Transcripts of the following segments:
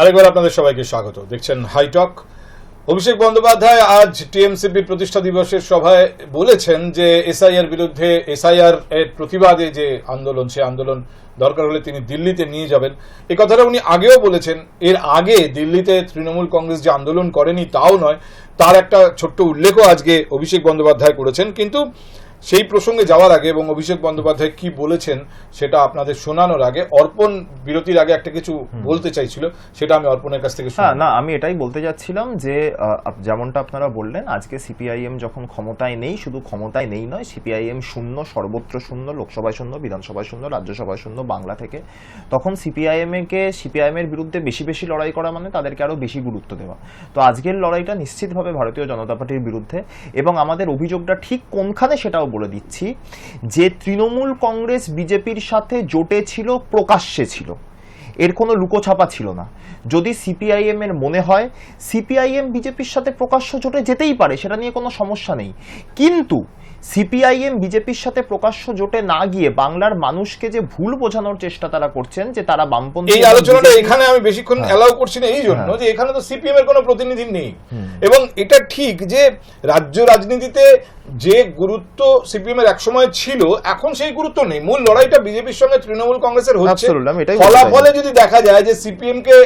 আরেকবার আপনাদের সবাইকে স্বাগত। দেখছেন হাইটক অভিষেক বন্দ্যোপাধ্যায় আজ টিএমসিপি প্রতিষ্ঠা দিবসের সভায় বলেছেন যে এসআইআর বিরুদ্ধে, এসআইআর এর প্রতিবাদে যে আন্দোলন, সে আন্দোলন দরকার হলে তিনি দিল্লিতে নিয়ে যাবেন। এ কথাটা উনি আগেও বলেছেন, এর আগে দিল্লিতে তৃণমূল কংগ্রেস যে আন্দোলন করেনি তাও নয়, তার একটা ছোট্ট উল্লেখও আজকে অভিষেক বন্দ্যোপাধ্যায় করেছেন। কিন্তু সেই প্রসঙ্গে যাওয়ার আগে এবং অভিষেক বন্দ্যোপাধ্যায় কি বলেছেন সেটা আপনাদের শোনানোর আগে। অর্পণ বিরতির আগে একটা কিছু বলতে চাইছিল সেটা আমি অর্পণের কাছ থেকে হ্যাঁ না আমি এটাই বলতে যাচ্ছিলাম যে যেমনটা আপনারা বললেন আজকে সিপিআইএম যখন ক্ষমতায় নেই শুধু ক্ষমতায় নেই নয় সিপিআইএম শূন্য সর্বত্র শূন্য লোকসভায় শূন্য বিধানসভায় শূন্য রাজ্যসভায় শূন্য বাংলা থেকে তখন সিপিআইএম কে সিপিআইএম এর বিরুদ্ধে বেশি বেশি লড়াই করা মানে তাদেরকে আরও বেশি গুরুত্ব দেওয়া। তো আজকের লড়াইটা নিশ্চিতভাবে ভারতীয় জনতা পার্টির বিরুদ্ধে এবং আমাদের অভিযোগটা ঠিক কোনখানে সেটাও বলে দিচ্ছি, যে তৃণমূল কংগ্রেস বিজেপির সাথে জোটে ছিল, প্রকাশ্যে ছিল। এর কোনো লুকোছাপা ছিল না। যদি সিপিআইএম এর মনে হয়, সিপিআইএম বিজেপির সাথে প্রকাশ্য জোটে যেতেই পারে, সেটা নিয়ে কোনো সমস্যা নেই। কিন্তু সিপিআইএম বিজেপির সাথে প্রকাশ্য জোটে না গিয়ে বাংলার মানুষকে যে ভুল বোঝানোর চেষ্টা তারা করছেন যে তারা বামপন্থী এই আলোচনাটা এখানে আমি বেশিক্ষণ অ্যালাউ করছি না এই জন্য যে এখানে তো সিপিএম এর কোনো প্রতিনিধি নেই। এবং এটা ঠিক যে রাজ্য রাজনীতিতে যে গুরুত্ব সিপিএম এর একসময় ছিল এখন সেই গুরুত্ব নেই। মূল লড়াইটা বিজেপির সঙ্গে তৃণমূল কংগ্রেসের হচ্ছে। ফলাফলে যদি দেখা যায় যে সিপিএম কে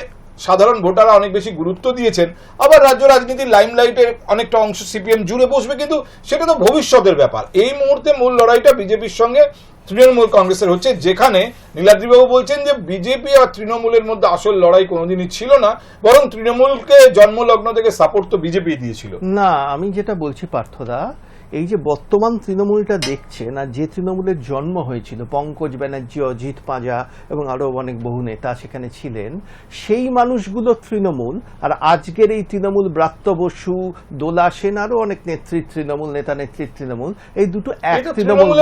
সাধারণ ভোটাররা অনেক বেশি গুরুত্ব দিয়েছেন। আবার রাজ্য রাজনীতির লাইমলাইটের অনেকটা অংশ সিপিএম জুড়ে বসবে, কিন্তু সেটা তো ভবিষ্যতের ব্যাপার। এই মুহূর্তে মূল লড়াইটা বিজেপির সঙ্গে তৃণমূল কংগ্রেসের হচ্ছে, যেখানে নীলাদ্রিবাবু বলছেন যে বিজেপি আর তৃণমূলের মধ্যে আসল লড়াই কোনোদিনই ছিল না, বরং তৃণমূলকে জন্মলগ্ন থেকে সাপোর্ট তো বিজেপি দিয়েছিল। না, আমি যেটা বলছি, পার্থদা এই যে বর্তমান তৃণমূলটা দেখছেন আর যে তৃণমূলের জন্ম হয়েছিল পঙ্কজ ব্যানার্জি অজিত পাঁজা এবং আরও অনেক বহু নেতা সেখানে ছিলেন সেই মানুষগুলো তৃণমূল আর আজকের এই তৃণমূল ব্রাত্য বসু দোলা সেন আরও অনেক নেতৃত্ব তৃণমূল নেতা নেতৃত্ব তৃণমূল এই দুটো এক তৃণমূল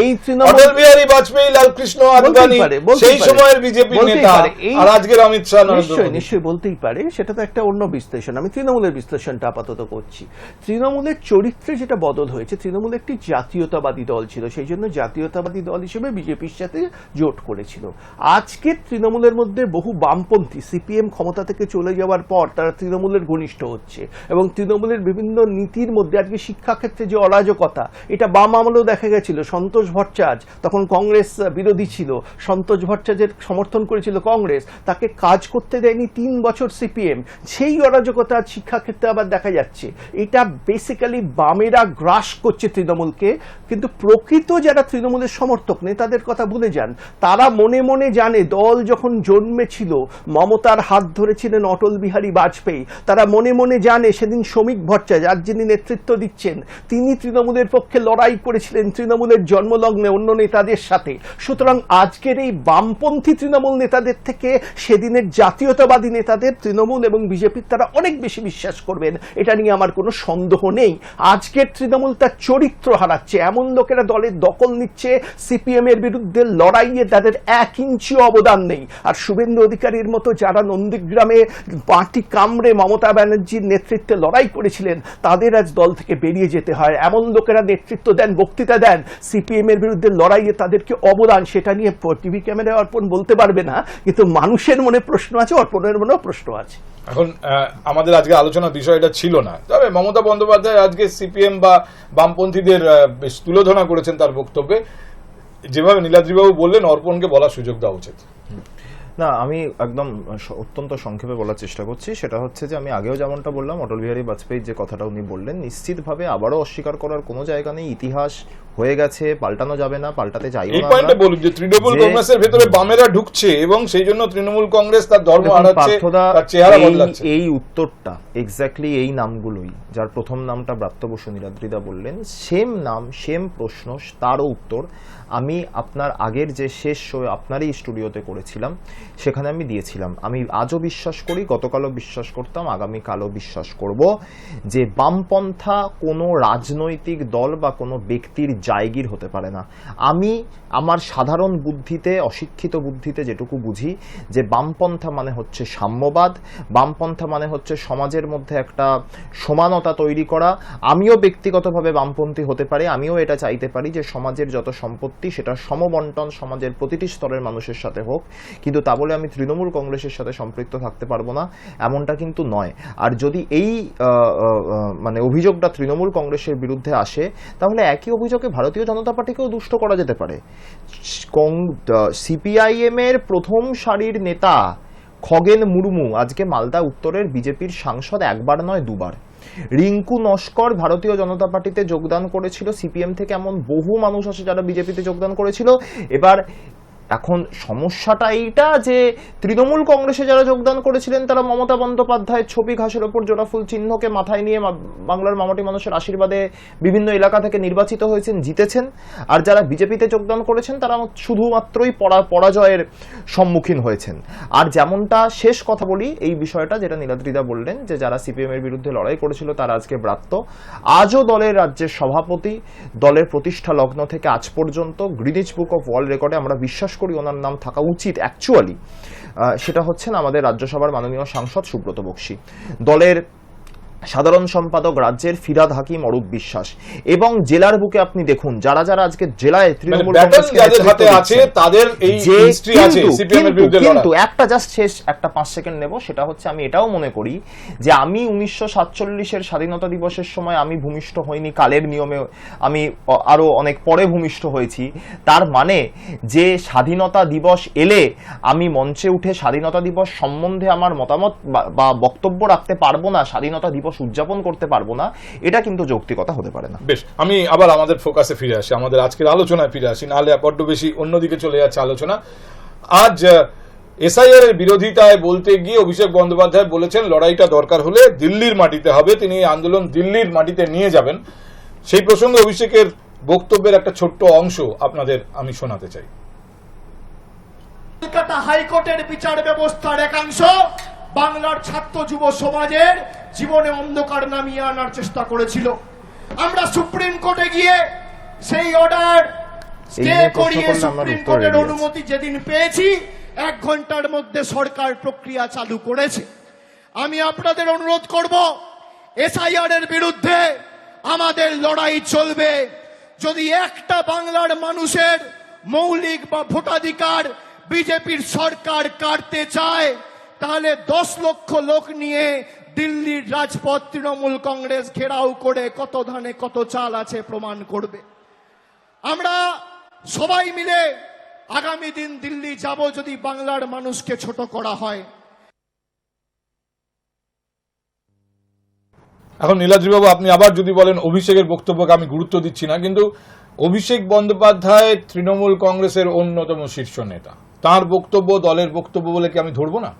এই তৃণমূল বিহারী বাজপেয়ী লালকৃষ্ণ আদবানি সেই সময়ের বিজেপি নেতা আর আজকের অমিত শাহ নিশ্চয়ই নিশ্চয়ই বলতেই পারে সেটা তো একটা অন্য বিশ্লেষণ। আমি তৃণমূলের বিশ্লেষণটা আপাতত করছি। তৃণমূলের চরিত্রে যেটা বদল হয়েছে। তৃণমূল একটি জাতীয়তাবাদী দল ছিল, সেই জন্য জাতীয়তাবাদী দল হিসেবে বিজেপির সাথে জোট করেছিল। আজকে তৃণমূলের মধ্যে বহু বামপন্থী, সিপিএম ক্ষমতা থেকে চলে যাওয়ার পর তারা তৃণমূলের ঘনিষ্ঠ হচ্ছে এবং তৃণমূলের বিভিন্ন নীতির মধ্যে আজকে শিক্ষাক্ষেত্রে যে অরাজকতা, এটা বাম আমলেও দেখা গেছিল। সন্তোষ ভট্টাচার্য তখন কংগ্রেস বিরোধী ছিল, সন্তোষ ভট্টাচার্যের সমর্থন করেছিল কংগ্রেস, তাকে কাজ করতে দেয়নি তিন বছর সিপিএম। সেই অরাজকতা শিক্ষাক্ষেত্রে আবার দেখা যাচ্ছে। এটা বেসিক্যালি বামেরা গ্রাস করছে তৃণমূলকে, কিন্তু প্রকৃত যারা তৃণমূলের সমর্থক নেতাদের কথা ভুলে যান। তারা মনে মনে জানে, দল যখন জন্মেছিল, মমতার হাত ধরেছিলেন অটল বিহারী বাজপেয়ী। তারা মনে মনে জানে, সেদিন শ্রমিক ভট্টাচার্য আজ যিনি নেতৃত্ব দিচ্ছেন, তিনি তৃণমূলের পক্ষে লড়াই করেছিলেন, তৃণমূলের জন্মলগ্নে অন্য নেতাদের সাথে। সুতরাং আজকের এই বামপন্থী তৃণমূল নেতাদের থেকে, সেদিনের জাতীয়তাবাদী নেতাদের, তৃণমূল এবং বিজেপির, তারা অনেক বেশি বিশ্বাস করবেন। এটা নিয়ে আমার কোনো সন্দেহ নেই। আজকের তৃণমূল তার চরিত্র হারাচ্ছে। এমন লোকেরা দলের দখল নিচ্ছে, সিপিএম এর বিরুদ্ধে লড়াইয়ে তাদের এক ইঞ্চি অবদান নেই। আর শুভেন্দু অধিকারীর মতো যারা নন্দীগ্রামে পার্টি কামড়ে মমতা ব্যানার্জির নেতৃত্বে লড়াই করেছিলেন, তাদের আজ দল থেকে বেরিয়ে যেতে হয়। এমন লোকেরা নেতৃত্ব দেন, বক্তৃতা দেন, সিপিএম এর বিরুদ্ধে লড়াইয়ে তাদেরকে অবদান, সেটা নিয়ে টিভি ক্যামেরায় অর্পণ বলতে পারবে না, কিন্তু মানুষের মনে প্রশ্ন আছে, অর্পণের মনেও প্রশ্ন আছে। এখন আমাদের আজকে আলোচনার বিষয়টা ছিল না। তবে মমতা বন্দ্যোপাধ্যায় আজকে সিপিএম বা বামপন্থীদের বেশ তুলোধনা করেছেন তার বক্তব্যে। যেভাবে নীলাদ্রিবাবু বললেন, অর্পণকে বলার সুযোগ দেওয়া উচিত। না, আমি একদম অত্যন্ত সংক্ষেপে বলার চেষ্টা করছি। সেটা হচ্ছে যে, আমি আগেও যেমনটা বললাম, অটল বিহারী বাজপেয়ীর যে কথাটা উনি বললেন, নিশ্চিতভাবে আবারও অস্বীকার করার কোনো জায়গা নেই। ইতিহাস হয়ে গেছে পাল্টানো যাবে না পাল্টাতে চাইও এই পয়েন্টে বলুন যে তৃণমূল কংগ্রেসের ভেতরে বামেরা ঢুকছে এবং সেই জন্য তৃণমূল কংগ্রেস তার ধর্ম হারাচ্ছে তার চেহারা বদলাচ্ছে। এই উত্তরটা এক্স্যাক্টলি এই নামগুলোই যার প্রথম নামটা ব্রাত্য বসু নীলাদ্রিদা বললেন সেম নাম সেম প্রশ্ন তারও উত্তর আমি আপনার আগের যে শেষ শো আপনারই স্টুডিওতে করেছিলাম সেখানে আমি দিয়েছিলাম। আমি আজও বিশ্বাস করি গতকালও বিশ্বাস করতাম আগামীকালও বিশ্বাস করব যে বামপন্থা কোনো রাজনৈতিক দল বা কোনো ব্যক্তির জায়গির হতে পারে না। আমি আমার সাধারণ বুদ্ধিতে, অশিক্ষিত বুদ্ধিতে যেটুকু বুঝি, যে বামপন্থা মানে হচ্ছে সাম্যবাদ, বামপন্থা মানে হচ্ছে সমাজের মধ্যে একটা সমানতা তৈরি করা। আমিও ব্যক্তিগতভাবে বামপন্থী হতে পারি, আমিও এটা চাইতে পারি যে সমাজের যত সম্পত্তি, সেটা সমবন্টন সমাজের প্রতিটি স্তরের মানুষের সাথে হোক। কিন্তু তা বলে আমি তৃণমূল কংগ্রেসের সাথে সম্পৃক্ত থাকতে পারব না, এমনটা কিন্তু নয়। আর যদি এই মানে অভিযোগটা তৃণমূল কংগ্রেসের বিরুদ্ধে আসে, তাহলে একই অভিযোগে ভারতীয় জনতা পার্টিকেও দুষ্ট করা যেতে পারে। সিপিআইএম এর প্রথম সারির নেতা খগেন মুর্মু। আজকে মালদা উত্তরের বিজেপির সাংসদ একবার নয়, দুবার। রিঙ্কু নস্কর ভারতীয় জনতা পার্টিতে যোগদান করেছিল। সিপিএম থেকে এমন বহু মানুষ আছে যারা বিজেপিতে যোগদান করেছিল। এবার এখন সমস্যাটা এইটা যে তৃণমূল কংগ্রেসে যারা যোগদান করেছিলেন, তারা মমতা বন্দ্যোপাধ্যায়ের ছবি ঘাসের ওপর জোড়াফুল চিহ্নকে মাথায় নিয়ে বাংলার মামাটি মানুষের আশীর্বাদে বিভিন্ন এলাকা থেকে নির্বাচিত হয়েছেন, জিতেছেন। আর যারা বিজেপিতে যোগদান করেছেন, তারা শুধুমাত্রই পরা- পরাজয়ের সম্মুখীন হয়েছেন। আর যেমনটা শেষ কথা বলি, এই বিষয়টা যেটা নীলাদ্রিদা বললেন, যে যারা সিপিএম এর বিরুদ্ধে লড়াই করেছিল, তারা আজকে ব্রাত্য। আজও দলের রাজ্যের সভাপতি, দলের প্রতিষ্ঠা লগ্ন থেকে আজ পর্যন্ত গ্রিনিচ বুক অফ ওয়ার্ল্ড রেকর্ডে আমরা বিশ্বাস করি, ওনার নাম থাকা উচিত অ্যাকচুয়ালি সেটা হচ্ছেন আমাদের রাজ্যসভার মাননীয় সাংসদ সুব্রত বক্সী। দলের সাধারণ সম্পাদক রাজ্যের ফিরাদ হাকিম অরূপ বিশ্বাস। এবং জেলার বুকে আপনি দেখুন যারা যারা আজকে জেলায় মানে তৃণমূল আছে তাদের এই যে হিস্ট্রি আছে কিন্তু- একটা জাস্ট শেষ একটা পাঁচ সেকেন্ড নেব সেটা হচ্ছে আমি এটাও মনে করি যে আমি উনিশশো সাতচল্লিশের স্বাধীনতা দিবসের সময় আমি ভূমিষ্ঠ হইনি কালের নিয়মে আমি আরও অনেক পরে ভূমিষ্ঠ হয়েছি। তার মানে যে স্বাধীনতা দিবস এলে আমি মঞ্চে উঠে স্বাধীনতা দিবস সম্বন্ধে আমার মতামত বা- বা বক্তব্য রাখতে পারব না স্বাধীনতা দিবস উদযাপন করতে পারব না এটা কিন্তু যৌক্তিকতা হতে পারে না। বেশ আমি আবার আমাদের ফোকাসে ফিরে আসি আমাদের আজকের আলোচনায় ফিরে আসি। নাহলে বড্ড বেশি অন্যদিকে চলে যাচ্ছে আলোচনা। আজ এসআইআর এর বিরোধিতায় বলতে গিয়ে অভিষেক বন্দ্যোপাধ্যায় বলেছেন লড়াইটা দরকার হলে দিল্লির মাটিতে হবে তিনি এই আন্দোলন দিল্লির মাটিতে নিয়ে যাবেন। সেই প্রসঙ্গে অভিষেকের বক্তব্যের একটা ছোট্ট অংশ আপনাদের আমি শোনাতে চাই। কলকাতা হাইকোর্টের বিচার ব্যবস্থার একাংশ বাংলার ছাত্র যুব সমাজের জীবনে অন্ধকার নামিয়ে আনার চেষ্টা করেছিল। আমরা সুপ্রিম কোর্টে গিয়ে সেই অর্ডার স্টে করিয়ে সুপ্রিম কোর্টের অনুমতি যেদিন পেয়েছি এক ঘণ্টার মধ্যে সরকার প্রক্রিয়া চালু করেছে। আমি আপনাদের অনুরোধ করব এসআইআর এর বিরুদ্ধে আমাদের লড়াই চলবে। যদি একটা বাংলার মানুষের মৌলিক বা ভোটাধিকার বিজেপির সরকার কাটতে চায় তাহলে দশ লক্ষ লোক নিয়ে দিল্লির রাজপথ তৃণমূল কংগ্রেস ঘেরাও করে কত ধানে কত চাল আছে প্রমাণ করবে। আমরা সবাই মিলে আগামী দিন দিল্লি যাব যদি বাংলার মানুষকে ছোট করা হয়। এখন নীলাদ্রিবাবু, আপনি আবার যদি বলেন অভিষেকের বক্তব্যকে আমি গুরুত্ব দিচ্ছি না, কিন্তু অভিষেক বন্দ্যোপাধ্যায় তৃণমূল কংগ্রেসের অন্যতম শীর্ষ নেতা। তার বক্তব্য, দলের বক্তব্য বলে কি আমি ধরবো না?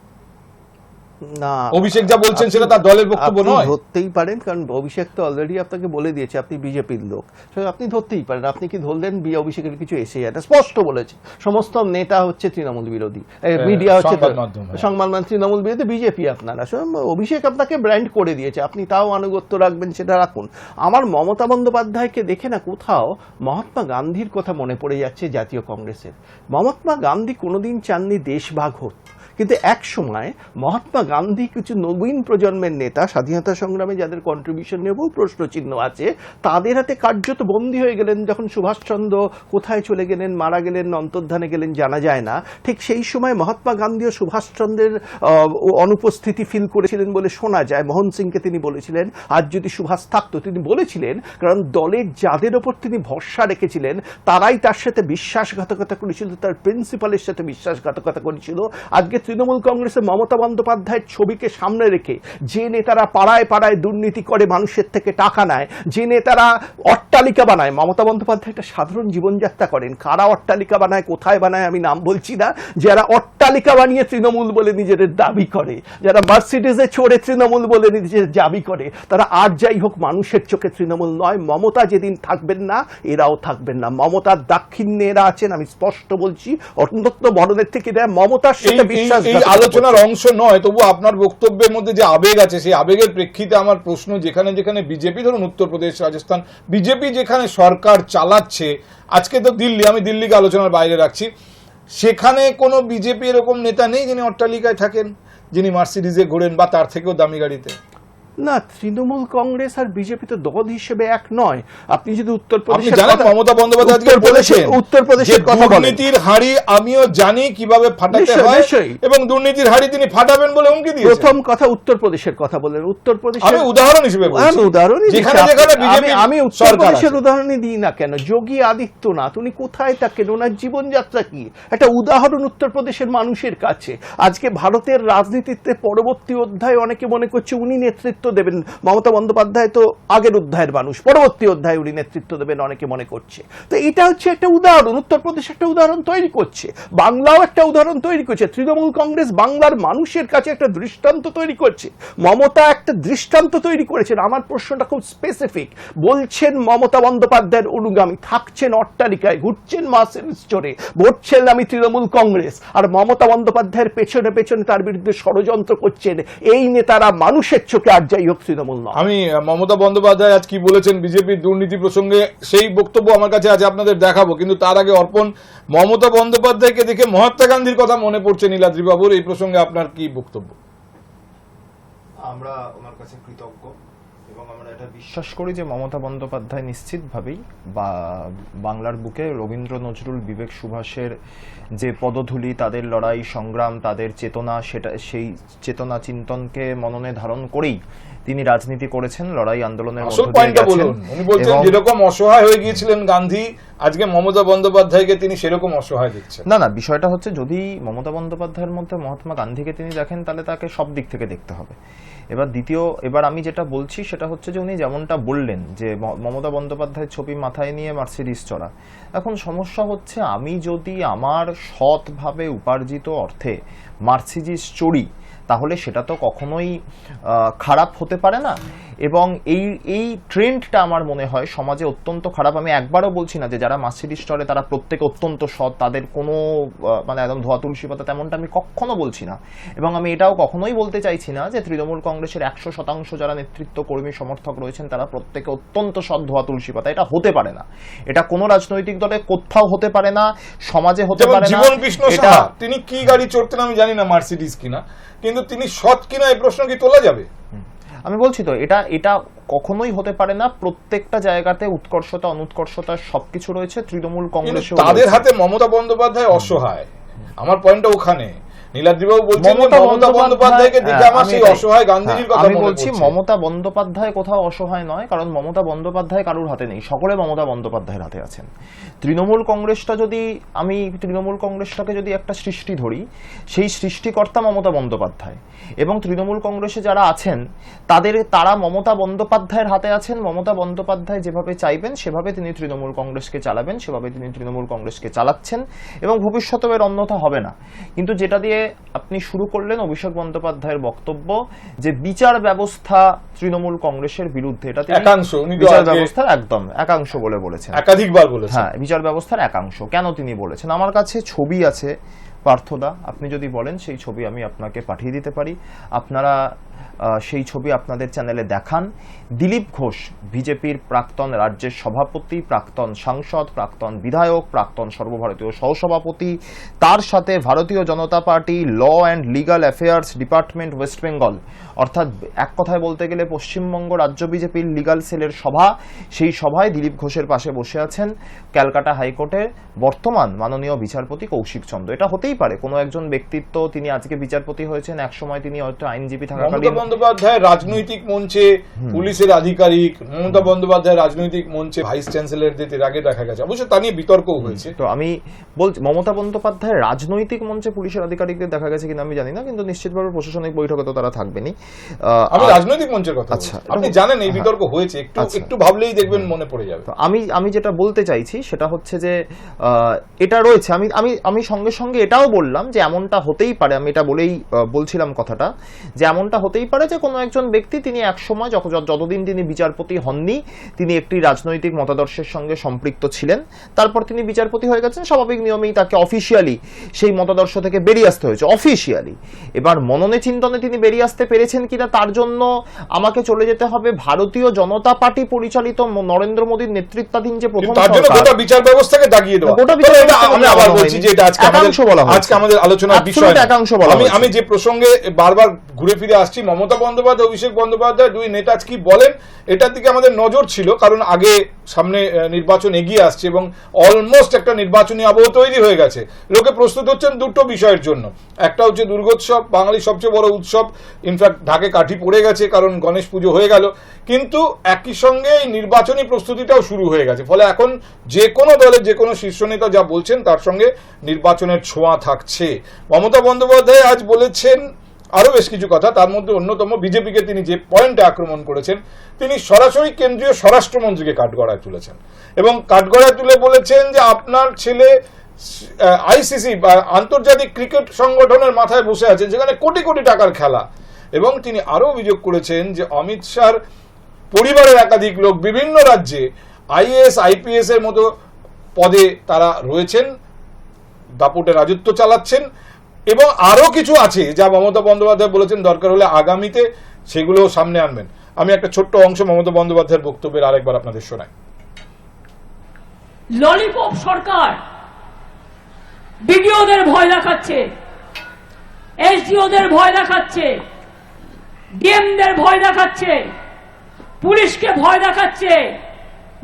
না। অভিষেক যা বলছেন সেটা তার দলের বক্তব্য নয়। ধরতেই পারেন কারণ অভিষেক তো অলরেডি আপনাকে বলে দিয়েছে আপনি বিজেপির লোক। আপনি ধরতেই পারেন আপনি কি ধরলেন? বি অভিষেকের কিছু এসে এটা স্পষ্ট বলেছে। সমস্ত নেতা হচ্ছে তৃণমূল বিরোধী। মিডিয়া হচ্ছে সংবাদ মাধ্যম, হ্যাঁ। সংবাদ মাধ্যম তৃণমূল বিরোধী বিজেপি আপনারা। অভিষেক আপনাকে ব্র্যান্ড করে দিয়েছে। আপনি তাও আনুগত্য রাখবেন সেটা রাখুন। আমার মমতা বন্দ্যোপাধ্যায়কে দেখে না কোথাও মহাত্মা গান্ধীর কথা মনে পড়ে যাচ্ছে জাতীয় কংগ্রেসের। মহাত্মা গান্ধী কোনোদিন চাননি দেশভাগ হোক। কিন্তু এক সময় মহাত্মা গান্ধী কিছু নবীন প্রজন্মের নেতা, স্বাধীনতা সংগ্রামে যাদের কন্ট্রিবিউশন নিয়ে বহু প্রশ্নচিহ্ন আছে, তাদের হাতে কার্যত বন্দী হয়ে গেলেন যখন সুভাষচন্দ্র কোথায় চলে গেলেন, মারা গেলেন, অন্তর্ধানে গেলেন, জানা যায় না। ঠিক সেই সময় মহাত্মা গান্ধী ও সুভাষচন্দ্রের অনুপস্থিতি ফিল করেছিলেন বলে শোনা যায়। মোহন সিংকে তিনি বলেছিলেন, আজ যদি সুভাষ থাকতো, তিনি বলেছিলেন, কারণ দলের যাদের ওপর তিনি ভরসা রেখেছিলেন, তারাই তার সাথে বিশ্বাসঘাতকতা করেছিল, তার প্রিন্সিপালের সাথে বিশ্বাসঘাতকতা করেছিল। আজকে তৃণমূল কংগ্রেসের মমতা বন্দ্যোপাধ্যায়ের ছবিকে সামনে রেখে যে নেতারা পাড়ায় পাড়ায় দুর্নীতি করে মানুষের থেকে টাকা নেয়, যে নেতারা অট্টালিকা বানায়, মমতা বন্দ্যোপাধ্যায় একটা সাধারণ জীবনযাত্রা করেন। কারা অট্টালিকা বানায়, কোথায় বানায় আমি নাম বলছি না। যারা অট্টালিকা বানিয়ে তৃণমূল বলে নিজেদের দাবি করে, যারা মার্সিডিজে চড়ে তৃণমূল বলে নিজেদের দাবি করে, তারা আর যাই হোক মানুষের চোখে তৃণমূল নয়। মমতা যেদিন থাকবেন না, এরাও থাকবেন না। মমতার দাক্ষিণ্যে এরা আছেন, আমি স্পষ্ট বলছি। অন্যত্র বড়দের থেকে এরা মমতার সাথে এই- আলোচনার অংশ নয় তবু আপনার বক্তব্যের মধ্যে যে আবেগ আছে সেই আবেগের প্রেক্ষিতে আমার প্রশ্ন যেখানে যেখানে বিজেপি ধরুন উত্তরপ্রদেশ রাজস্থান বিজেপি যেখানে সরকার চালাচ্ছে আজকে তো দিল্লি আমি দিল্লিকে আলোচনার বাইরে রাখছি সেখানে কোনো বিজেপি এরকম নেতা নেই যিনি অট্টালিকায় থাকেন যিনি মার্সিডিজে ঘোরেন বা তার থেকেও দামি গাড়িতে? না তৃণমূল কংগ্রেস আর বিজেপি তো দল হিসেবে এক নয়। আপনি যদি জানেন কথা- মমতা বন্দ্যোপাধ্যায় আজকে বলেছেন উত্তরপ্রদেশের কথা দুর্নীতির হাড়ি আমিও জানি কীভাবে ফাটাতে হয় এবং দুর্নীতির হাড়ি তিনি ফাটাবেন বলে হুমকি দিয়েছেন। প্রথম কথা উত্তরপ্রদেশের কথা বলেন। উত্তরপ্রদেশের আমি উদাহরণ হিসেবে বলছি। আমি উদাহরণই দিচ্ছি। যেখানে যেখানে আমি- বিজেপি আমি উত্তরপ্রদেশের উদাহরণই দিই না কেন? যোগী আদিত্যনাথ উনি কোথায় থাকেন? ওনার জীবনযাত্রা কি? একটা উদাহরণ উত্তরপ্রদেশের মানুষের কাছে। আজকে ভারতের রাজনীতিতে পরবর্তী অধ্যায় অনেকে মনে করছে উনি নেতৃত্ব দেবেন। মমতা বন্দ্যোপাধ্যায় তো আগের অধ্যায়ের মানুষ, পরবর্তী অধ্যায়ে উনি নেতৃত্ব দেবেন, অনেকে মনে করছে। তো এটা হচ্ছে একটা উদাহরণ, উত্তরপ্রদেশ একটা উদাহরণ তৈরি করছে, বাংলাও একটা উদাহরণ তৈরি করছে, তৃণমূল কংগ্রেস বাংলার মানুষের কাছে একটা দৃষ্টান্ত তৈরি করছে। মমতা একটা দৃষ্টান্ত তৈরি করেছেন, আমার প্রশ্নটা খুব স্পেসিফিক বলছেন মমতা বন্দ্যোপাধ্যায়ের অনুগামী, থাকছেন অট্টালিকায়, ঘুরছেন মাসের স্টোরে ভরছেন আমি তৃণমূল কংগ্রেস। আর মমতা বন্দ্যোপাধ্যায়ের পেছনে পেছনে তার বিরুদ্ধে ষড়যন্ত্র করছেন, এই নেতারা মানুষের চোখে আর আমি মমতা বন্দ্যোপাধ্যায় আজ কি বলেছেন বিজেপির দুর্নীতি প্রসঙ্গে সেই বক্তব্য আমার কাছে আজ আপনাদের দেখাবো। কিন্তু তার আগে অর্পণ মমতা বন্দ্যোপাধ্যায়কে দেখে মহাত্মা গান্ধীর কথা মনে পড়ছে নীলাদ্রি বাবুর এই প্রসঙ্গে আপনার কি বক্তব্য? আমরা ওনার কাছে কৃতজ্ঞ এবং আমরা এটা বিশ্বাস করি যে মমতা বন্দ্যোপাধ্যায় নিশ্চিতভাবেই বা বাংলার বুকে রবীন্দ্র নজরুল বিবেক সুভাষের যে পদধূলি তাদের লড়াই সংগ্রাম তাদের চেতনা সেটা সেই চেতনা চিন্তনকে মননে ধারণ করেই তিনি রাজনীতি করেছেন লড়াই আন্দোলনের মধ্য দিয়ে গেছেন উনি বলছেন যেরকম অসহায় হয়ে গিয়েছিলেন গান্ধী আজকে মমতা বন্দ্যোপাধ্যায়কে তিনি সেরকম অসহায় দেখছেন। না না বিষয়টা হচ্ছে যদি মমতা বন্দ্যোপাধ্যায়ের মধ্যে মহাত্মা গান্ধীকে তিনি দেখেন তাহলে তাকে সব দিক থেকে দেখতে হবে। এবার দ্বিতীয় এবার আমি যেটা বলছি সেটা হচ্ছে যে উনি যেমনটা বললেন যে মমতা বন্দ্যোপাধ্যায়ের ছবি মাথায় নিয়ে মার্সিডিস চড়া। এখন সমস্যা হচ্ছে আমি যদি আমার সৎভাবে উপার্জিত অর্থে মার্সিডিস চড়ি তাহলে সেটা তো কখনোই খারাপ হতে পারে না। এই এই ট্রেন্ডটা আমার মনে হয় সমাজে অত্যন্ত খারাপ। আমি একবারও বলছি না যে যারা মার্সিডিস স্টোরে তারা প্রত্যেকে অত্যন্ত সৎ তাদের কোনো মানে একদম ধোয়া তুলসী পাতা তেমনটা আমি কখনো বলছি না। এবং আমি এটাও কখনোই বলতে চাইছি না যে তৃণমূল কংগ্রেসের একশো শতাংশ যারা নেতৃত্ব কর্মী সমর্থক রয়েছেন তারা প্রত্যেকে অত্যন্ত সৎ ধোয়া তুলসী পাতা। এটা হতে পারে না। এটা কোনো রাজনৈতিক দলে কোথাও হতে পারে না সমাজে হতে পারে না। জীবন কৃষ্ণ তিনি কি গাড়ি চড়তেন আমি জানি না মার্সিডিজ কিনা কিন্তু তিনি সৎ কিনা এই প্রশ্ন কি তোলা যাবে? আমি বলছি তো এটা এটা কখনোই হতে পারে না প্রত্যেকটা জায়গাতে উৎকর্ষতা অনুৎকর্ষতা সবকিছু রয়েছে তৃণমূল কংগ্রেস তাদের হাতে মমতা বন্দ্যোপাধ্যায় অসহায়। আমার পয়েন্টটা ওখানে। নীলাদ্রিবাবু বলছেন মমতা বন্দ্যোপাধ্যায়কে দেখে আমার সেই অসহায় গান্ধীজির হ্যাঁ, কথা আমি বলছি মমতা বন্দ্যোপাধ্যায় কোথাও অসহায় নয় কারণ মমতা বন্দ্যোপাধ্যায় কারুর হাতে নেই। সকলে মমতা বন্দ্যোপাধ্যায়ের হাতে আছেন। তৃণমূল কংগ্রেসটা যদি আমি তৃণমূল কংগ্রেসটাকে যদি একটা সৃষ্টি ধরি সেই সৃষ্টিকর্তা মমতা বন্দ্যোপাধ্যায়। এবং তৃণমূল কংগ্রেসে যারা আছেন তাদের তারা মমতা বন্দ্যোপাধ্যায়ের হাতে আছেন। মমতা বন্দ্যোপাধ্যায় যেভাবে চাইবেন সেভাবে তিনি তৃণমূল কংগ্রেসকে চালাবেন সেভাবে তিনি তৃণমূল কংগ্রেসকে চালাচ্ছেন এবং ভবিষ্যতেও এর অন্যথা হবে না। কিন্তু যেটা দিয়ে আপনি শুরু করলেন অভিষেক বন্দ্যোপাধ্যায়ের বক্তব্য যে বিচার ব্যবস্থা তৃণমূল কংগ্রেসের বিরুদ্ধে। এটা একাংশ, বিচার ব্যবস্থার একদম একাংশ বলে বলেছেন। একাধিকবার বলেছেন। হ্যাঁ বিচার ব্যবস্থার একাংশ। কেন তিনি বলেছেন? আমার কাছে ছবি আছে পার্থদা। আপনি যদি বলেন সেই ছবি আমি আপনাকে পাঠিয়ে দিতে পারি। আপনারা সেই ছবি আপনাদের চ্যানেলে দেখান। দিলীপ ঘোষ, বিজেপির প্রাক্তন রাজ্যের সভাপতি, প্রাক্তন সাংসদ, প্রাক্তন বিধায়ক, প্রাক্তন সর্বভারতীয় সহসভাপতি, তার সাথে Bharatiya Janata party law and legal affairs department West Bengal অর্থাৎ এক কথায় বলতে গেলে পশ্চিমবঙ্গ রাজ্য বিজেপির লিগাল সেলের সভা। সেই সভায় দিলীপ ঘোষের পাশে বসে আছেন ক্যালকাটা হাইকোর্টের বর্তমান মাননীয় বিচারপতি কৌশিক চন্দ্র। এটা হতেই পারে, কোনো একজন ব্যক্তিত্ব তিনি আজকে বিচারপতি হয়েছেন, একসময় তিনি হয়তো আইনজীবী থাকাকালীন বন্দ্যোপাধ্যায় রাজনৈতিক মঞ্চে পুলিশের আধিকারিক মমতা বন্দ্যোপাধ্যায় রাজনৈতিক মঞ্চে ভাইস চ্যান্সেলরদের এর আগে দেখা গেছে। অবশ্য তা নিয়ে বিতর্কও হয়েছে। তো আমি বলছি মমতা বন্দ্যোপাধ্যায় রাজনৈতিক মঞ্চে পুলিশের আধিকারিকদের দেখা গেছে কিনা আমি জানি না কিন্তু নিশ্চিতভাবে প্রশাসনিক বৈঠকে তো তারা থাকবেনি আমি রাজনৈতিক মঞ্চের কথা আচ্ছা, আপনি জানেন এই হ্যাঁ। বিতর্ক হয়েছে একটু আচ্ছা। একটু ভাবলেই দেখবেন মনে পড়ে যাবে। তো আমি আমি যেটা বলতে চাইছি সেটা হচ্ছে যে আহ, এটা রয়েছে। আমি আমি আমি সঙ্গে সঙ্গে এটাও বললাম যে এমনটা হতেই পারে আমি এটা বলেই বলছিলাম কথাটা যে এমনটা হতেই পারে পারে যে কোনো একজন ব্যক্তি তিনি এক সময় যত- যত- যতদিন তিনি বিচারপতি হননি তিনি একটি রাজনৈতিক মতাদর্শের সঙ্গে সম্পৃক্ত ছিলেন। তারপর তিনি বিচারপতি হয়ে গেছেন। স্বাভাবিক নিয়মেই তাকে অফিসিয়ালি সেই মতাদর্শ থেকে বেরিয়ে আসতে হয়েছে। অফিসিয়ালি এবার মননে চিন্তনে তিনি বেরিয়ে আসতে পেরেছেন কিনা তার জন্য আমাকে চলে যেতে হবে। ভারতীয় জনতা পার্টি পরিচালিত নরেন্দ্র মোদীর নেতৃত্বাধীন যে প্রথম তার জন্য গোটা বিচার ব্যবস্থাকে দাগিয়ে দেওয়া। গোটা বিচার আমি আবার বলছি হয়নি। যে এটা আজকে আমাদের বলা আজকে আমাদের আলোচনার Absolute বিষয়। একাংশ বলা আমি আমি যে প্রসঙ্গে বারবার ঘুরে ফিরে আসছি মমতা বন্দ্যোপাধ্যায়, অভিষেক বন্দ্যোপাধ্যায় দুই নেতা কি বলেন, এটার দিকে আমাদের নজর ছিল, কারণ আগে সামনে নির্বাচন এগিয়ে আসছে এবং অলমোস্ট একটা নির্বাচনী আবহ তৈরি হয়ে গেছে। লোকে প্রস্তুত হচ্ছেন দুটো বিষয়ের জন্য। একটা হচ্ছে দুর্গোৎসব বাঙালির সবচেয়ে বড় উৎসব ইনফ্যাক্ট ঢাকে কাঠি পড়ে গেছে কারণ গণেশ পুজো হয়ে গেল। কিন্তু একই সঙ্গে এই নির্বাচনী প্রস্তুতিটাও শুরু হয়ে গেছে, ফলে এখন যে কোনো দলের, যে কোনো শীর্ষ নেতা যা বলছেন, তার সঙ্গে নির্বাচনের ছোঁয়া থাকছে। মমতা বন্দ্যোপাধ্যায় আজ বলেছেন আরও বেশ কিছু কথা, তার মধ্যে অন্যতম বিজেপিকে তিনি যে পয়েন্টে আক্রমণ করেছেন, তিনি সরাসরি কেন্দ্রীয় স্বরাষ্ট্রমন্ত্রীকে কাঠগড়ায় তুলেছেন। এবং কাঠগড়ায় তুলে বলেছেন যে আপনার ছেলে আইসিসি বা আন্তর্জাতিক ক্রিকেট সংগঠনের মাথায় বসে আছেন, যেখানে কোটি কোটি টাকার খেলা। এবং তিনি আরও অভিযোগ করেছেন যে অমিত শাহর পরিবারের একাধিক লোক বিভিন্ন রাজ্যে আইএস আইপিএস এর মতো পদে তারা রয়েছেন, দাপটে রাজত্ব চালাচ্ছেন এবং আরও কিছু আছে যা মমতা বন্দ্যোপাধ্যায় বলেছেন দরকার হলে আগামীতে সেগুলো সামনে আনবেন। আমি একটা ছোট্ট অংশ মমতা বন্দ্যোপাধ্যায়ের বক্তব্যের আরেকবার আপনাদের শোনাই। ললিপপ সরকার, বিডিওদের ভয় দেখাচ্ছে, এসডিওদের ভয় দেখাচ্ছে, ডিএমদের ভয় দেখাচ্ছে, পুলিশকে ভয় দেখাচ্ছে।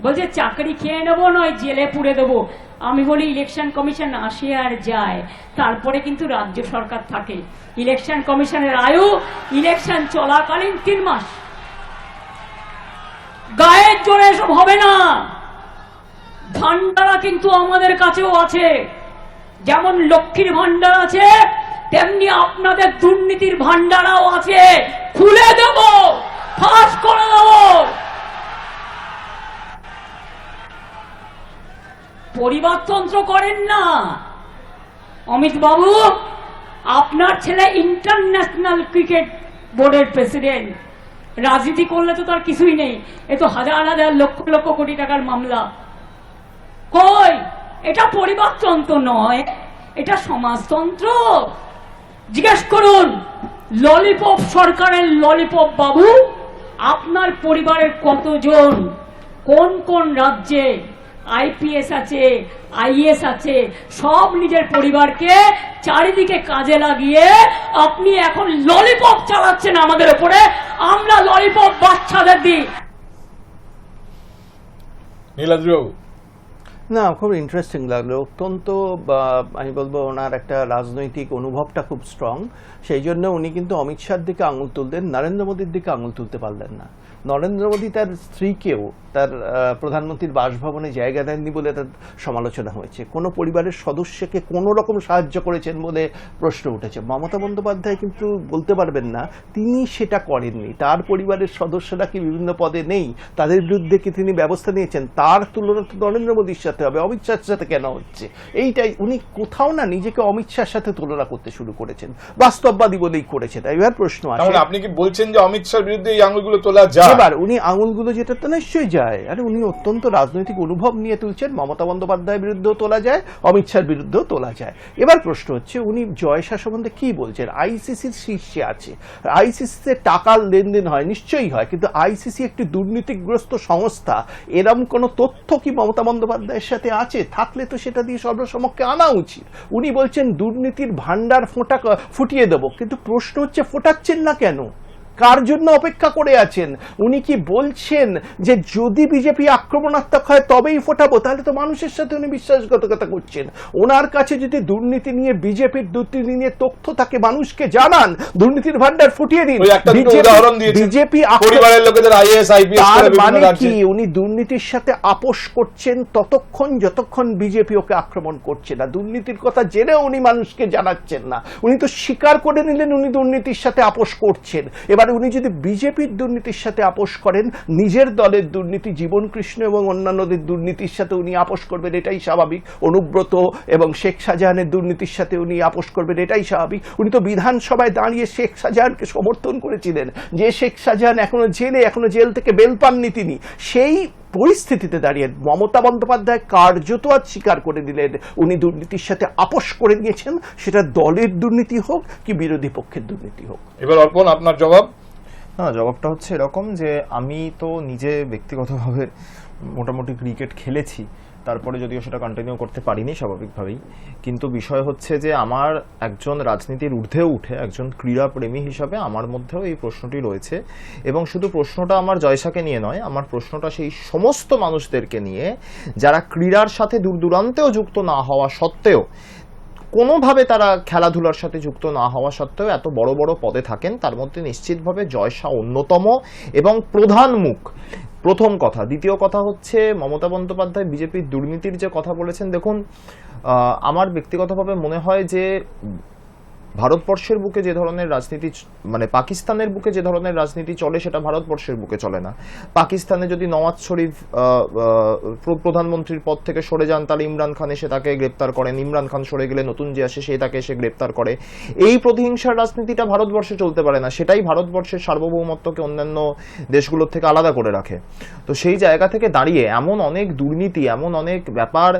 বলছে, চাকরি খেয়ে নেব নয়, জেলে পুড়ে দেবো। আমি বলি ইলেকশন কমিশন আসে আর যায়। তারপরে কিন্তু রাজ্য সরকার থাকে। ইলেকশন কমিশনের আয়ু ইলেকশন চলাকালীন তিন মাস। গায়ের জোরে এসব হবে না। ভান্ডারা কিন্তু আমাদের কাছেও আছে। যেমন লক্ষ্মীর ভান্ডার আছে, তেমনি আপনাদের দুর্নীতির ভান্ডারাও আছে। খুলে দেব, ফাঁস করে দেব। পরিবারতন্ত্র করেন না। অমিত বাবু, আপনার ছেলে ইন্টারন্যাশনাল ক্রিকেট বোর্ডের প্রেসিডেন্ট। রাজনীতি করলে তো তার কিছুই নেই। এ তো হাজার হাজার লক্ষ লক্ষ কোটি টাকার মামলা। কই? এটা পরিবারতন্ত্র নয়, এটা সমাজতন্ত্র। জিজ্ঞেস করুন, ললিপপ সরকারের ললিপপ বাবু, আপনার পরিবারের কতজন? কোন কোন রাজ্যে আইপিএস আছে আইএস আছে সব নিজের পরিবারকে চারিদিকে কাজে লাগিয়ে আপনি এখন ললিপপ চালাচ্ছেন আমাদের উপরে। আমরা ললিপপ বাচ্চাদের দিই। নীলাদ্রিবাবু না খুব ইন্টারেস্টিং লাগল। অত্যন্ত আমি বলব ওনার একটা রাজনৈতিক অনুভবটা খুব স্ট্রং সেই জন্য উনি কিন্তু অমিত শাহর দিকে আঙুল তুলতেন নরেন্দ্র মোদীর দিকে আঙুল তুলতে পারলেন না। নরেন্দ্র মোদী তার স্ত্রীকেও তার প্রধানমন্ত্রীর বাসভবনে জায়গা দেননি বলে তার সমালোচনা হয়েছে। কোনো পরিবারের সদস্যকে কোনো রকম সাহায্য করেছেন বলে প্রশ্ন উঠেছে। মমতা বন্দ্যোপাধ্যায় কিন্তু বলতে পারবেন না, তিনি সেটা করেননি। তার পরিবারের সদস্যরা কি বিভিন্ন পদে নেই? তাদের বিরুদ্ধে কি তিনি ব্যবস্থা নিয়েছেন? তার তুলনা তো নরেন্দ্র মোদীর সাথে হবে। অমিত শাহের সাথে কেন হচ্ছে? এইটাই উনি কোথাও না নিজেকে অমিত শাহের সাথে তুলনা করতে শুরু করেছেন। বাস্তববাদী বলেই করেছেন এবার প্রশ্ন আছে আপনি কি বলছেন যে অমিত শাহর বিরুদ্ধে এই আঙুলগুলো তোলা যায়? এবার উনি আঙুলগুলো যেটা তো নিশ্চয়ই যায়। আরে উনি অত্যন্ত রাজনৈতিক অনুভব নিয়ে তুলছেন। মমতা বন্দ্যোপাধ্যায়ের বিরুদ্ধেও তোলা যায়, অমিত শাহের বিরুদ্ধেও তোলা যায়। এবার প্রশ্ন হচ্ছে, উনি জয় শাহ সম্বন্ধে কি বলছেন? আইসিসির শীর্ষে আছে। আইসিসিতে টাকার লেনদেন হয়, নিশ্চয়ই হয়, কিন্তু আইসিসি একটি দুর্নীতিগ্রস্ত সংস্থা। এরম কোনো তথ্য কি মমতা বন্দ্যোপাধ্যায়ের সাথে আছে? থাকলে তো সেটা দিয়ে সর্বসমক্ষে আনা উচিত। উনি বলছেন, দুর্নীতির ভাণ্ডার ফোটা ফুটিয়ে দেবো। কিন্তু প্রশ্ন হচ্ছে, ফোটাচ্ছেন না কেন? কার জন্য অপেক্ষা করে আছেন? উনি কি বলছেন যে যদি বিজেপি আক্রমণাত্মক হয় তবেই ফোটাবো? তাহলে তো মানুষের সাথে উনি বিশ্বাসঘাতকতা করছেন। ওনার কাছে যদি দুর্নীতি নিয়ে বিজেপির দুর্নীতি নিয়ে তথ্য থাকে মানুষকে জানান। দুর্নীতির ভান্ডার ফুটিয়ে দিন। বিজেপি পরিবারের লোকেদের আইএস আইপিএস তার মানে কি? উনি দুর্নীতির সাথে আপোষ করছেন ততক্ষণ যতক্ষণ বিজেপি ওকে আক্রমণ করছে না। দুর্নীতির কথা জেনে উনি মানুষকে জানাচ্ছেন না। উনি তো স্বীকার করে নিলেন উনি দুর্নীতির সাথে আপোষ করছেন। এবার এবার উনি যদি বিজেপির দুর্নীতির সাথে আপোষ করেন, নিজের দলের দুর্নীতি, জীবন কৃষ্ণ এবং অন্যান্যদের দুর্নীতির সাথে উনি আপোষ করবেন, এটাই স্বাভাবিক। অনুব্রত এবং শেখ শাহজাহানের দুর্নীতির সাথে উনি আপোষ করবেন, এটাই স্বাভাবিক। উনি তো বিধানসভায় দাঁড়িয়ে শেখ শাহজাহানকে সমর্থন করেছিলেন। যে শেখ শাহজাহান এখনও জেলে, এখনও জেল থেকে বেল পাননি তিনি। সেই পরিস্থিতিতে দাঁড়িয়ে মমতা বন্দ্যোপাধ্যায় কার্যত আজ স্বীকার করে দিলেন উনি দুর্নীতির সাথে আপোষ করে নিয়েছেন। সেটা দলের দুর্নীতি হোক কি বিরোধী পক্ষের দুর্নীতি হোক। এবার অর্পণ আপনার জবাব? না জবাবটা হচ্ছে এরকম যে আমি তো নিজে ব্যক্তিগতভাবে মোটামুটি ক্রিকেট খেলেছি। তারপরে যদিও সেটা কন্টিনিউ করতে পারিনি, স্বাভাবিকভাবেই। কিন্তু বিষয় হচ্ছে যে, আমার একজন রাজনীতির ঊর্ধ্বে উঠে, একজন ক্রীড়া প্রেমী হিসাবে আমার মধ্যেও এই প্রশ্নটি রয়েছে। এবং শুধু প্রশ্নটা আমার জয়সাকে নিয়ে নয়, আমার প্রশ্নটা সেই সমস্ত মানুষদেরকে নিয়ে, যারা ক্রীড়ার সাথে দূর দূরান্তেও যুক্ত না হওয়া সত্ত্বেও কোনোভাবে তারা খেলাধুলার সাথে যুক্ত না হওয়া সত্ত্বেও এত বড় বড় পদে থাকেন, তার মধ্যে নিশ্চিতভাবে জয়সা অন্যতম এবং প্রধান মুখ। প্রথম কথা। দ্বিতীয় কথা হচ্ছে, মমতা বন্দ্যোপাধ্যায় বিজেপির দুর্নীতির যে কথা বলেছেন, দেখুন আমার ব্যক্তিগতভাবে মনে হয় যে ভারতবর্ষের বুকে যে ধরনের রাজনীতি মানে পাকিস্তানের বুকে যে ধরনের রাজনীতি চলে, সেটা ভারতবর্ষের বুকে চলে না। পাকিস্তানে যদি নওয়াজ শরীফ প্রধানমন্ত্রীর পদ থেকে সরে যান, তাহলে ইমরান খান এসে তাকে গ্রেপ্তার করেন। ইমরান খান সরে গেলে নতুন যে আসে, সে তাকে এসে গ্রেপ্তার করে। এই প্রতিহিংসার রাজনীতিটা ভারতবর্ষে চলতে পারে না। সেটাই ভারতবর্ষের সার্বভৌমত্বকে অন্যান্য দেশগুলোর থেকে আলাদা করে রাখে। তো সেই জায়গা থেকে দাঁড়িয়ে এমন অনেক দুর্নীতি, এমন অনেক ব্যাপার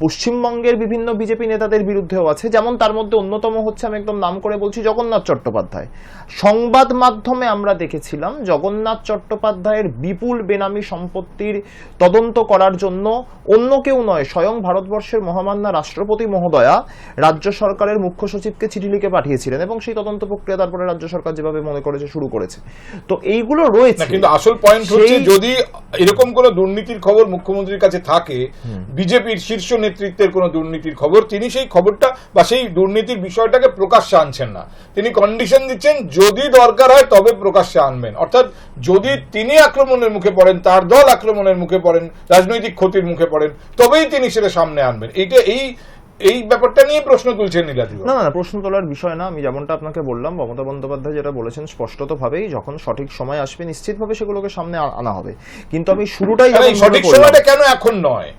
পশ্চিমবঙ্গের বিভিন্ন বিজেপি নেতাদের বিরুদ্ধেও আছে যেমন তার মধ্যে অন্যতম হচ্ছে আমি একদম নাম করে বলছি জগন্নাথ চট্টোপাধ্যায়। সংবাদ মাধ্যমে আমরা দেখেছিলাম জগন্নাথ চট্টোপাধ্যায়ের বিপুল বেনামি সম্পত্তির তদন্ত করার জন্য অন্য কেউ নয় স্বয়ং ভারতবর্ষের মহামান্না রাষ্ট্রপতি মহোদয়া রাজ্য সরকারের মুখ্য সচিবকে চিঠি লিখে পাঠিয়েছিলেন এবং সেই তদন্ত প্রক্রিয়া তারপরে রাজ্য সরকার যেভাবে মনে করেছে শুরু করেছে। তো এইগুলো রয়েছে। কিন্তু আসল পয়েন্ট হচ্ছে যদি এরকম কোন দুর্নীতির খবর মুখ্যমন্ত্রীর কাছে থাকে বিজেপির শীর্ষ নেতৃত্বের কোন দুর্নীতির খবর তিনি সেই খবরটা বা সেই দুর্নীতির বিষয়টাকে প্রকাশ্যে আনছেন না। তিনি কন্ডিশন দিচ্ছেন যদি দরকার হয় তবে প্রকাশ্যে আনবেন। অর্থাৎ যদি তিনি আক্রমণের মুখে পড়েন তার দল আক্রমণের মুখে পড়েন রাজনৈতিক ক্ষতির মুখে পড়েন তবেই তিনি সেটা সামনে আনবেন। এইটা এই এই ব্যাপারটা নিয়ে প্রশ্ন তুলছেন না না প্রশ্ন তোলার বিষয় না। আমি যেমনটা আপনাকে বললাম মমতা বন্দ্যোপাধ্যায় যেটা বলেছেন স্পষ্টত ভাবেই যখন সঠিক সময় আসবে নিশ্চিতভাবে সেগুলোকে সামনে আনা হবে। কিন্তু আমি শুরুটাই সঠিক সময়টা কেন এখন নয়?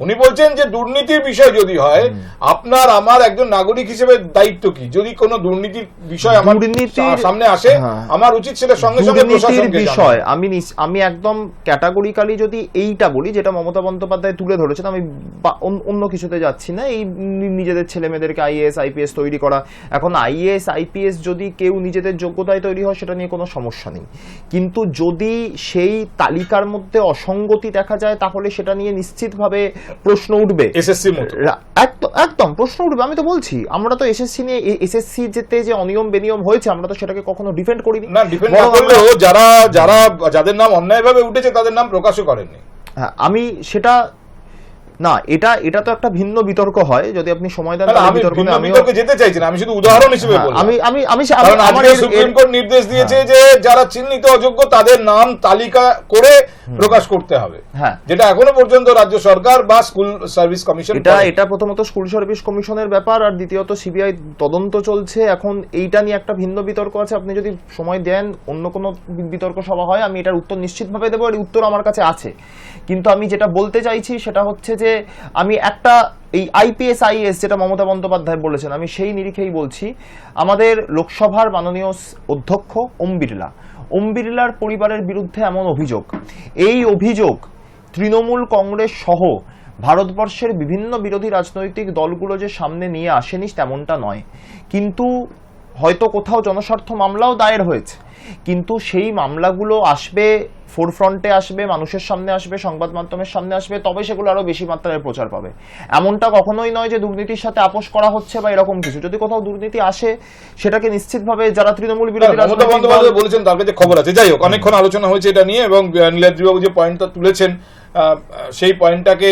উনি বলছেন যে দুর্নীতির বিষয় যদি হয় আপনার আমার একজন নাগরিক হিসেবে দায়িত্ব কি? যদি কোনো দুর্নীতির বিষয় আমার সামনে আসে হ্যাঁ। আমার উচিত সেটা সঙ্গে সঙ্গে প্রশাসনকে বিষয় আমি আমি একদম ক্যাটাগরিক্যালি যদি এইটা বলি যেটা মমতা বন্দ্যোপাধ্যায় তুলে ধরেছেন আমি অন্য- অন্য কিছুতে যাচ্ছি না। এই নিজেদের ছেলে মেয়েদেরকে আইএএস আইপিএস তৈরি করা। এখন আইএএস আইপিএস যদি কেউ নিজেদের যোগ্যতায় তৈরি হয় সেটা নিয়ে কোনো সমস্যা নেই। কিন্তু যদি সেই তালিকার মধ্যে অসঙ্গতি দেখা যায় তাহলে সেটা নিয়ে নিশ্চিতভাবে প্রশ্ন উঠবে। এসএসসি মতো। একদম একদম প্রশ্ন উঠবে। আমি তো বলছি আমরা তো এসএসসি নিয়ে এসএসসি যেতে যে অনিয়ম বেনিয়ম হয়েছে আমরা তো সেটাকে কখনো ডিফেন্ড করিনি। না ডিফেন্ড না করলেও যারা যারা যাদের নাম অন্যায়ভাবে উঠেছে তাদের নাম প্রকাশও করেননি। হ্যাঁ, আমি সেটা না এটা এটা তো একটা ভিন্ন বিতর্ক হয় যদি আপনি সময় দেন আমি বিতর্ক যেতে চাইছি না আমি শুধু উদাহরণ হিসেবে হ্যাঁ, বললাম। আমি আমি আমি আমার সুপ্রিম কোর্ট নির্দেশ দিয়েছে যে যারা চিহ্নিত অযোগ্য তাদের নাম তালিকা করে প্রকাশ করতে হবে। হ্যাঁ। যেটা এখনও পর্যন্ত রাজ্য সরকার বা স্কুল সার্ভিস কমিশন এটা এটা প্রথমত স্কুল সার্ভিস কমিশনের ব্যাপার আর দ্বিতীয়ত সিবিআই তদন্ত চলছে। এখন এইটা নিয়ে একটা ভিন্ন বিতর্ক আছে। আপনি যদি সময় দেন অন্য কোনো বিতর্ক সভা হয় আমি এটার উত্তর নিশ্চিতভাবে দেবো আর উত্তর আমার কাছে আছে। কিন্তু আমি যেটা বলতে চাইছি সেটা হচ্ছে যে আমি একটা এই আইপিএস আইএস যেটা মমতা বন্দ্যোপাধ্যায় বলেছেন, আমি সেই নিরিখেই বলছি। আমাদের লোকসভার মাননীয় অধ্যক্ষ ওম বিড়লা। ওম বিড়লার পরিবারের বিরুদ্ধে এমন অভিযোগ। এই অভিযোগ তৃণমূল কংগ্রেস সহ ভারতবর্ষের বিভিন্ন বিরোধী রাজনৈতিক দলগুলো যে সামনে নিয়ে আসেনি, তেমনটা নয়। কিন্তু হয়তো কোথাও জনস্বার্থ মামলাও দায়ের হয়েছে। কিন্তু সেই মামলাগুলো আসবে ফোরফ্রন্টে আসবে মানুষের সামনে আসবে সংবাদ মাধ্যমের সামনে আসবে তবে সেগুলো আরও বেশি মাত্রায় প্রচার পাবে। এমনটা কখনোই নয় যে দুর্নীতির সাথে আপোষ করা হচ্ছে বা এরকম কিছু। যদি কোথাও দুর্নীতি আসে সেটাকে নিশ্চিতভাবে যারা তৃণমূল বিরোধী মমতা বন্দ্যোপাধ্যায় বলেছেন তার কাছে খবর আছে। যাই হোক অনেকক্ষণ আলোচনা হয়েছে এটা নিয়ে এবং নীলাদ্রিবাবু যে পয়েন্টটা তুলেছেন সেই পয়েন্টটাকে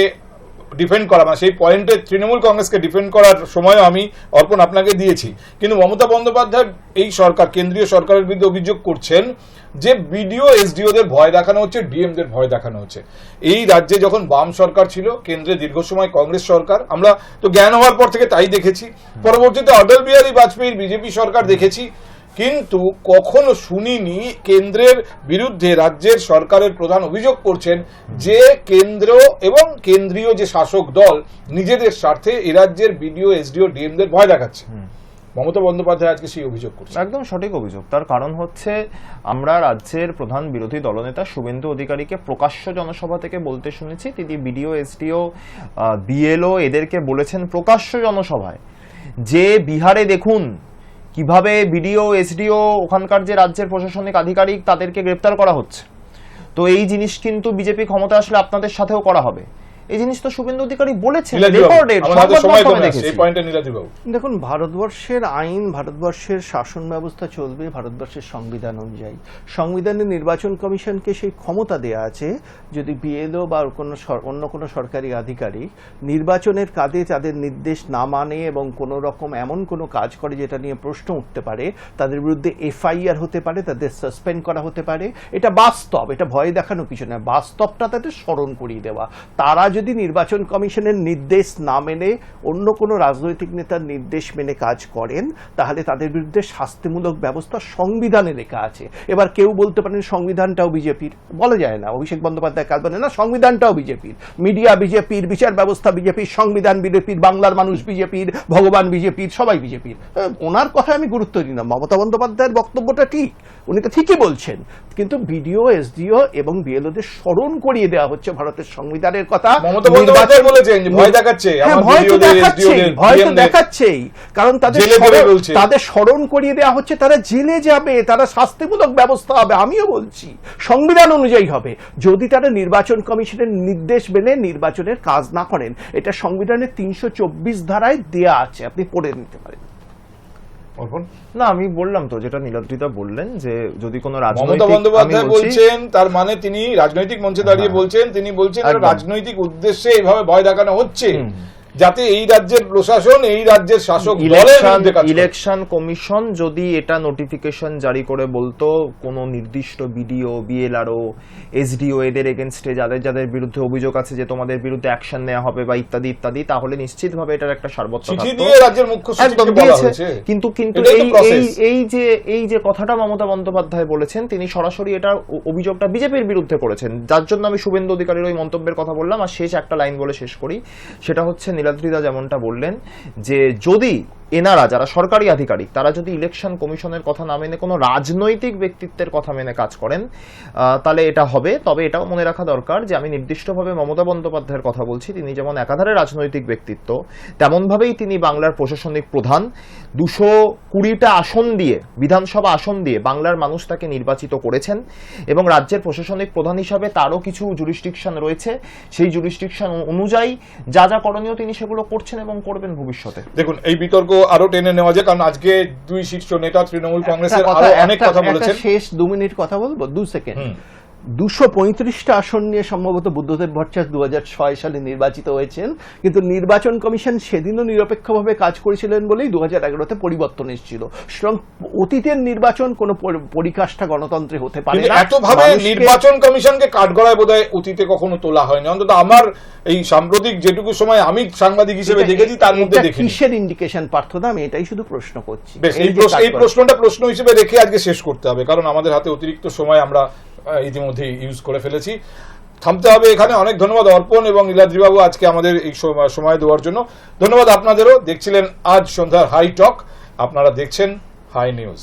ডিফেন্ড করা মানে সেই পয়েন্টে তৃণমূল কংগ্রেসকে ডিফেন্ড করার সময়ও আমি অর্পণ আপনাকে দিয়েছি। কিন্তু মমতা বন্দ্যোপাধ্যায়, এই সরকার, কেন্দ্রীয় সরকারের বিরুদ্ধে অভিযোগ করছেন যে বিডিও, এসডিওদের ভয় দেখানো হচ্ছে, ডিএমদের ভয় দেখানো হচ্ছে। এই রাজ্যে যখন বাম সরকার ছিল, কেন্দ্রে দীর্ঘ সময় কংগ্রেস সরকার, আমরা তো জ্ঞান হওয়ার পর থেকে তাই দেখেছি। পরবর্তীতে অটল বিহারী বাজপেয়ীর বিজেপি সরকার দেখেছি। কিন্তু কখনো শুনিনি কেন্দ্রের বিরুদ্ধে রাজ্যের সরকারের প্রধান অভিযোগ করছেন যে কেন্দ্র এবং কেন্দ্রীয় যে শাসক দল নিজেদের স্বার্থে এ রাজ্যের বিডিও এসডিও ডিএমদের ভয় দেখাচ্ছে। মমতা বন্দ্যোপাধ্যায় আজকে সেই অভিযোগ করছে একদম সঠিক অভিযোগ। তার কারণ হচ্ছে আমরা রাজ্যের প্রধান বিরোধী দলনেতা শুভেন্দু অধিকারীকে প্রকাশ্য জনসভা থেকে বলতে শুনেছি। তিনি বিডিও এসডিও বিএলও এদেরকে বলেছেন প্রকাশ্য জনসভায় যে বিহারে দেখুন কীভাবে বিডিও, এসডিও, ওখানকার যে রাজ্যের প্রশাসনিক আধিকারিক তাদেরকে গ্রেপ্তার করা হচ্ছে? তো এই জিনিস কিন্তু বিজেপি ক্ষমতা আসলে আপনাদের সাথেও করা হবে। এই জিনিস তো শুভেন্দু অধিকারী বলেছেন দেখেছি। এই পয়েন্টে নীলাদ্রিবাবু। দেখুন ভারতবর্ষের আইন ভারতবর্ষের শাসন ব্যবস্থা চলবে ভারতবর্ষের সংবিধান অনুযায়ী। সংবিধানে নির্বাচন কমিশনকে সেই ক্ষমতা দেয়া আছে যদি বিএলও বা কোনো অন্য কোনো সরকারি আধিকারিক নির্বাচনের কাজে তাদের নির্দেশ না মানে এবং কোনো রকম এমন কোনো কাজ করে যেটা নিয়ে প্রশ্ন উঠতে পারে তাদের বিরুদ্ধে এফআইআর হতে পারে তাদের সাসপেন্ড করা হতে পারে এটা বাস্তব এটা ভয় দেখানো কিছু নয় বাস্তবটা তাদের স্মরণ করিয়ে দেওয়া। তারা যদি নির্বাচন কমিশনের নির্দেশ না মেনে অন্য কোনো রাজনৈতিক নেতার নির্দেশ মেনে কাজ করেন, তাহলে তাদের বিরুদ্ধে শাস্তিমূলক ব্যবস্থা সংবিধানে লেখা আছে। এবার কেউ বলতে পারেন সংবিধানটাও বিজেপির। বলা যায় না, অভিষেক বন্দ্যোপাধ্যায় কাল বলে না, সংবিধানটাও বিজেপির। মিডিয়া বিজেপির, বিচার ব্যবস্থা বিজেপির, সংবিধান বিজেপির, বাংলার মানুষ বিজেপির, ভগবান বিজেপির, সবাই বিজেপির। ওনার কথায় আমি গুরুত্ব দিই না। মমতা বন্দ্যোপাধ্যায়ের বক্তব্যটা ঠিক, উনি তো ঠিকই বলছেন। কিন্তু বিডিও, এসডিও এবং বিএলওদের স্মরণ করিয়ে দেওয়া হচ্ছে ভারতের সংবিধানের কথা। মমতা বন্দ্যোপাধ্যায় বলেছেন ভয় দেখাচ্ছে হ্যাঁ, ভয় তো দেখাচ্ছেই, ভয় তো দেখাচ্ছেই। কারণ তাদের তাদের স্মরণ করিয়ে দেওয়া হচ্ছে তারা জেলে যাবে তারা শাস্তিমূলক ব্যবস্থা হবে আমিও বলছি। সংবিধান অনুযায়ী হবে। যদি তারা নির্বাচন কমিশনের নির্দেশ মেনে নির্বাচনের কাজ না করেন এটা সংবিধানের তিনশো চব্বিশ ধারায় দেয়া আছে আপনি পড়ে নিতে পারেন। অর্পণ? না আমি বললাম তো যেটা নীলাদ্রিতা বললেন যে যদি কোনো মমতা রাজনৈতিক বন্দ্যোপাধ্যায় বলছেন তার মানে তিনি রাজনৈতিক মঞ্চে দাঁড়িয়ে হ্যাঁ। বলছেন তিনি বলছেন রাজনৈতিক উদ্দেশ্যে এইভাবে ভয় দেখানো হচ্ছে যাতে এই রাজ্যের প্রশাসন এই রাজ্যের শাসক ইলেকশন কমিশন যদি এটা নোটিফিকেশন জারি করে বলতো কোনো নির্দিষ্ট বিডিও বিএলআরও এসডিও এদের এগেনস্টে যাদের যাদের বিরুদ্ধে অভিযোগ আছে যে তোমাদের বিরুদ্ধে অ্যাকশন নেওয়া হবে বা ইত্যাদি ইত্যাদি তাহলে নিশ্চিতভাবে এটার একটা সার্বত্র দিয়ে রাজ্যের মুখ্য একদম সচিবকে বলা হয়েছে। কিন্তু কিন্তু এই এই এই যে এই যে কথাটা মমতা বন্দ্যোপাধ্যায় বলেছেন তিনি সরাসরি এটা অভিযোগটা বিজেপির বিরুদ্ধে করেছেন। যার জন্য আমি শুভেন্দু অধিকারীর ওই মন্তব্যের কথা বললাম আর শেষ একটা লাইন বলে শেষ করি। সেটা হচ্ছে নীলাদ্রিদা যেমনটা বললেন যে যদি এনারা যারা সরকারি আধিকারিক, তারা যদি ইলেকশন কমিশনের কথা না মেনে কোনো রাজনৈতিক ব্যক্তিত্বের কথা মেনে কাজ করেন তাহলে এটা হবে। তবে এটাও মনে রাখা দরকার যে আমি নির্দিষ্টভাবে মমতা বন্দ্যোপাধ্যায়ের কথা বলছি, তিনি যেমন একাধারে রাজনৈতিক ব্যক্তিত্ব, তেমনভাবেই তিনি বাংলার প্রশাসনিক প্রধান। দুশো কুড়িটা আসন দিয়ে, বিধানসভা আসন দিয়ে বাংলার মানুষ তাকে নির্বাচিত করেছেন এবং রাজ্যের প্রশাসনিক প্রধান হিসাবে তারও কিছু জুরিস্টিকশন রয়েছে। সেই জুরিস্টিকশন অনুযায়ী যা যা করণীয় তিনি সেগুলো করছেন এবং করবেন ভবিষ্যতে। দেখুন, এই বিতর্ক আরও টেনে নেওয়া যায় কারণ আজকে দুই শীর্ষ নেতা তৃণমূল কংগ্রেসের আরও অনেক কথা বলেছেন শেষ দু মিনিট কথা বলব দু সেকেন্ড। দুশো পঁয়ত্রিশটা আসন নিয়ে সম্ভবত বুদ্ধদেব ভট্টাচার্য দু ছয় সালে নির্বাচিত হয়েছেন। কিন্তু নির্বাচন কমিশন সেদিনও নিরপেক্ষভাবে কাজ করেছিলেন বলেই দু হাজার এগারোতে পরিবর্তন এসেছিল। সুতরাং অতীতের নির্বাচন কোনো পরিকাষ্ঠা গণতন্ত্রে হতে পারে এতভাবে নির্বাচন কমিশনকে কাঠগড়ায় বোধহয় অতীতে কখনো তোলা হয়নি। অন্তত আমার এই সাম্প্রতিক যেটুকু সময় আমি সাংবাদিক হিসেবে দেখেছি তার মধ্যে দেখিনি। কিসের ইন্ডিকেশন পার্থদা? আমি এটাই শুধু প্রশ্ন করছি। এই প্রশ্নটা প্রশ্ন হিসেবে রেখে আজকে শেষ করতে হবে কারণ আমাদের হাতে অতিরিক্ত সময় আমরা ইতিমধ্যে ইউজ করে ফেলেছি। থামতে হবে এখানে। অনেক ধন্যবাদ অর্পণ এবং ইলাদ্রিবাবু আজকে আমাদের এই সময় দেওয়ার জন্য। ধন্যবাদ আপনাদেরও। দেখছিলেন আজ সন্ধ্যার হাই টক আপনারা দেখছেন হাই নিউজ